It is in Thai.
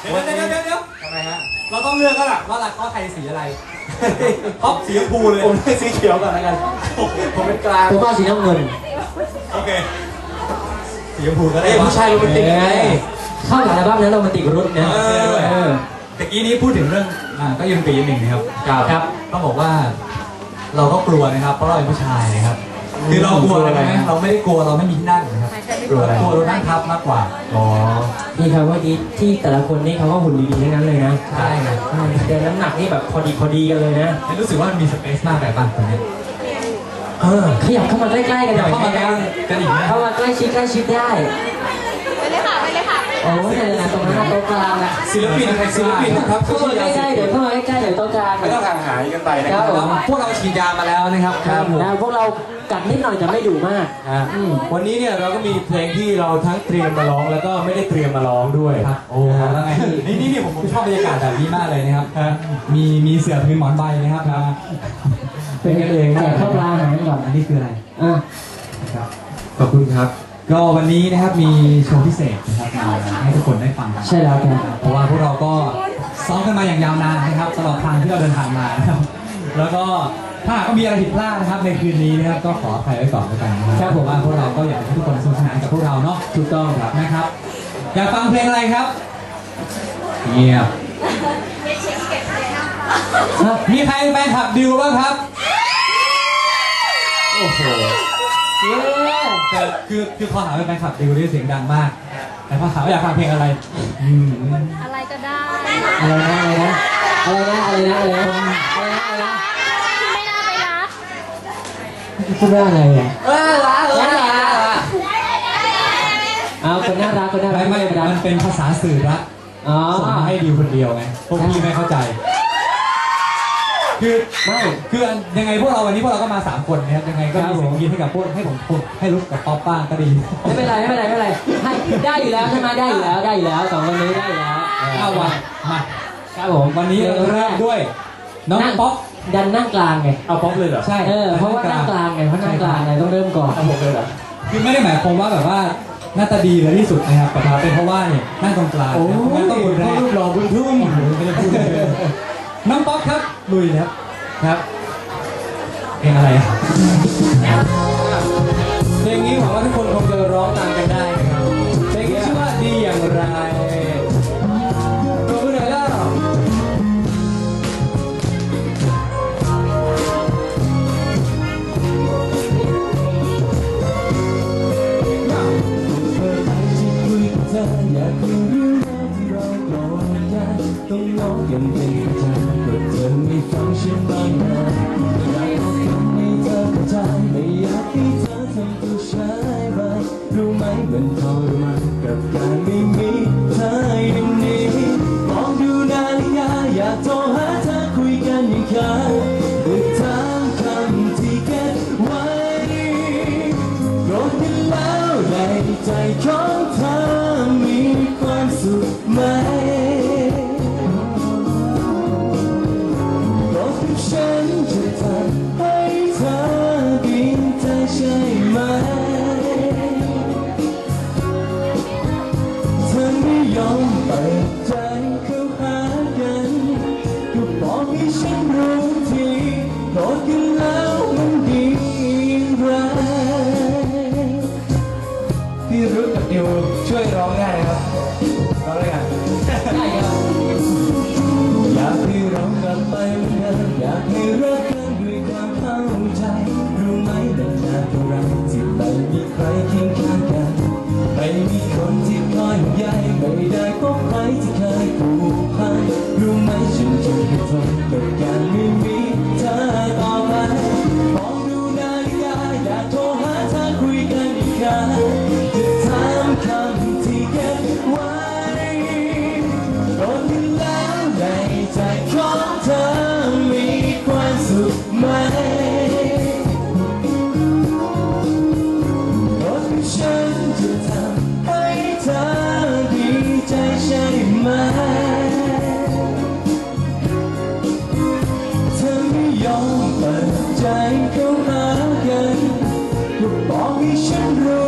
เดี๋ยวเดี๋ยวเดี๋ยวเดี๋ยวทำไมฮะ เราต้องเลือกแล้วล่ะว่ารักข้อไทยสีอะไรท็อปสีชมพูเลย ผมเลือกสีเขียวก่อนแล้วกัน ผมเป็นกลาง ผมว่าสีน้ำเงิน โอเค สีชมพูก็ได้เอ้ยผู้ชายโรแมนติกไงเข้ากับอัลบั้มนั้นโรแมนติกรุ่นนะเออเออตะกี้นี้พูดถึงเรื่องอ่าก็ยังปีหนึ่งนะครับครับต้องบอกว่าเราก็กลัวนะครับ เพราะเราเป็นผู้ชายนะครับ คือเรากลัวอะไรไหมเราไม่ได้กลัวเราไม่มีที่นั่งนะ ครับกลัวอะไรกลัวเรานั่งทับมากกว่า อ๋อ นี่ครับเมื่อกี้ที่แต่ละคนนี่เขาก็หุ่นดีๆทั้งนั้นเลยนะใช่ไงอืมแต่น้ำหนักนี่แบบพอดีพอดีกันเลยนะ รู้สึกว่ามันมีสเปซมากแบบบ้านคนเนี้ยเออขยับเข้ามาใกล้ๆกันหน่อยเข้ามาใกล้กันอีกไหมเข้ามาใกล้ชิดใกล้ชิดได้ เลยค่ะโอ้ยแต่ตรงนั้นโต๊ะกลางอะศิลปินใครศิลปินนะครับเข้ามาใกล้ๆเดี๋ยวเข้ามาใกล้ๆเดี๋ยวโต๊ะกลางไม่ต้องห่างหายกันไปนะคครัรับบผมพวกเราฉีดยามาแล้วนะครับครับนะพวกเรากัดนิดหน่อยแต่ไม่ดุมากฮะอืมวันนี้เนี่ยเราก็มีเพลงที่เราทั้งเตรียมมาร้องแล้วก็ไม่ได้เตรียมมาร้องด้วยครับโอ้แล้วไงนี่นี่นี่ผมผมชอบบรรยากาศแบบนี้มากเลยนะครับมีมีเสือมีหมอนใบนะครับเป็นกันเองแจมากกข้าวปลาอาหารก่อนอันนี้คืออะไรอะครับขอบคุณครับ ก็วันนี้นะครับมีโชว์พิเศษนะครับมาให้ทุกคนได้ฟังกันใช่แล้วครับ เพราะว่าพวกเราก็ซ้อมกันมาอย่างยาวนานนะครับตลอดทางที่เราเดินทางมานะครับแล้วก็ถ้าหากว่ามีอะไรผิดพลาดนะครับในคืนนี้นะครับก็ขออภัยไว้ก่อนแล้วกันนะครับผมว่าพวกเราก็อยากให้ทุกคนสนุกสนานกับพวกเราเนาะถูกต้องครับนะครับอยากฟังเพลงอะไรครับเงียบมีใครเป็นแฟนคลับดิวบ้างครับโอ้โห เย้แต่คือคือพอถามเป็นแฟนคลับดิวนี่เสียงดังมาก แต่พอถามว่าอยากฟังเพลงอะไรอืมอะไรก็ได้ อะไรนะอะไรนะอะไรนะอะไรนะอะไรนะอะไรนะอะไรนะที่ไม่น่าไปรักพูดว่าอะไรอะเออละเออละเอาคนน่ารักคนน่ารัไม่กไม่ไม่รักมันเป็นภาษาสื่อรักอ๋อส่งมาให้ดิวคนเดียวไงพวกพี่ไม่เข้าใจ คือไม่คือยังไงพวกเราวันนี้พวกเราก็มาสามคนนะครับยังไงก็ครัมีบผมเสียงยินให้กับพวกให้ผมพูดให้รุกกับป๊อปป้างก็ดีไม่เป็นไรไม่เป็นไรไม่เป็นไรให้ได้อยู่แล้วใช่ไหมได้อยู่แล้วได้อยู่แล้วสองคนนี้ได้อยู่แล้วเอาวันมาครับผมวันนี้เราเริ่มด้วย น้องป๊อปดันนั่งกลางไงเอาป๊อปเลยเหรอใช่เออเพราะว่านั่งกลางไงเพราะนั่งกลางไงต้องเริ่มก่อนเอาผมเลยเหรอคือไม่ได้หมายความว่าแบบว่าหน้าตาดีเลยที่สุดนะครับแต่เป็นเพราะว่าเนี่ยนั่งตรงกลางโอ้นะครับต้องรุนแรงรูปหล่อบุญทุ่ม น้องป๊อปครับลุยครับครับเพลงอะไรอะ กับการไม่มีเธออยู่นี้มองดูนาฬิกาอยากโทรหาเธอคุยกันอย่างเคยแต่ถามคำที่เก็บไว้โกรธกันแล้วในใจของเธอมีความสุขไหมบอกกับฉันจะทำให้เธอดีใจใช่ ocean.